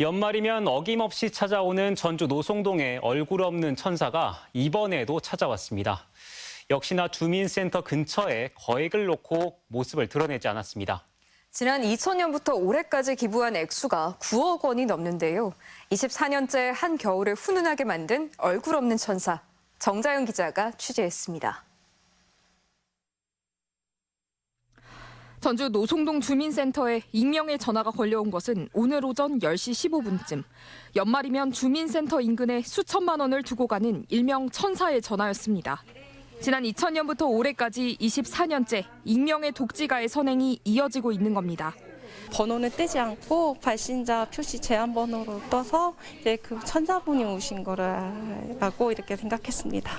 연말이면 어김없이 찾아오는 전주 노송동의 얼굴 없는 천사가 이번에도 찾아왔습니다. 역시나 주민센터 근처에 거액을 놓고 모습을 드러내지 않았습니다. 지난 2000년부터 올해까지 기부한 액수가 9억 원이 넘는데요. 24년째 한 겨울을 훈훈하게 만든 얼굴 없는 천사. 정자연 기자가 취재했습니다. 전주 노송동 주민센터에 익명의 전화가 걸려온 것은 오늘 오전 10시 15분쯤. 연말이면 주민센터 인근에 수천만 원을 두고 가는 일명 천사의 전화였습니다. 지난 2000년부터 올해까지 24년째 익명의 독지가의 선행이 이어지고 있는 겁니다. 번호는 뜨지 않고 발신자 표시 제한 번호로 떠서 이제 그 천사분이 오신 거라고 이렇게 생각했습니다.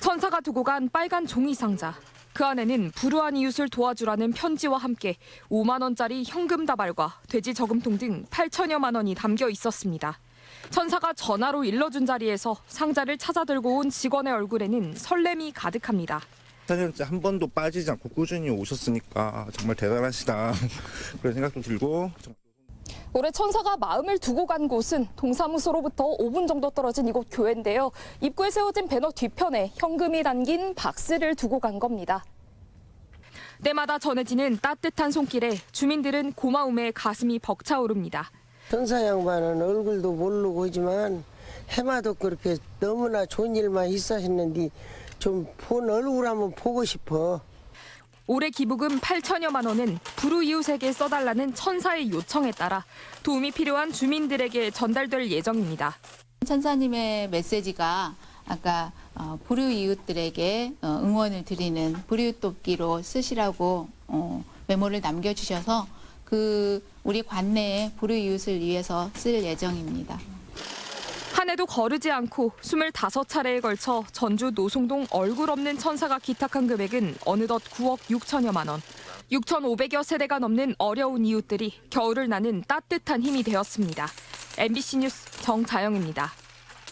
천사가 두고 간 빨간 종이 상자. 그 안에는 불우한 이웃을 도와주라는 편지와 함께 5만 원짜리 현금 다발과 돼지 저금통 등 8천여만 원이 담겨 있었습니다. 천사가 전화로 일러준 자리에서 상자를 찾아 들고 온 직원의 얼굴에는 설렘이 가득합니다. 4년째 한 번도 빠지지 않고 꾸준히 오셨으니까 정말 대단하시다 그런 생각도 들고 올해 천사가 마음을 두고 간 곳은 동사무소로부터 5분 정도 떨어진 이곳 교회인데요. 입구에 세워진 배너 뒤편에 현금이 담긴 박스를 두고 간 겁니다. 때마다 전해지는 따뜻한 손길에 주민들은 고마움에 가슴이 벅차오릅니다. 천사 양반은 얼굴도 모르고 하지만 해마도 그렇게 너무나 좋은 일만 있으셨는데 좀 본 얼굴 한번 보고 싶어. 올해 기부금 8천여만 원은 불우 이웃에게 써달라는 천사의 요청에 따라 도움이 필요한 주민들에게 전달될 예정입니다. 천사님의 메시지가 아까 어, 불우 이웃들에게 어, 응원을 드리는 불이웃 돕기로 쓰시라고 어, 메모를 남겨주셔서 그 우리 관내에 불우 이웃을 위해서 쓸 예정입니다. 한 해도 거르지 않고 25차례에 걸쳐 전주 노송동 얼굴 없는 천사가 기탁한 금액은 어느덧 9억 6천여만 원. 6,500여 세대가 넘는 어려운 이웃들이 겨울을 나는 따뜻한 힘이 되었습니다. MBC 뉴스 정자영입니다.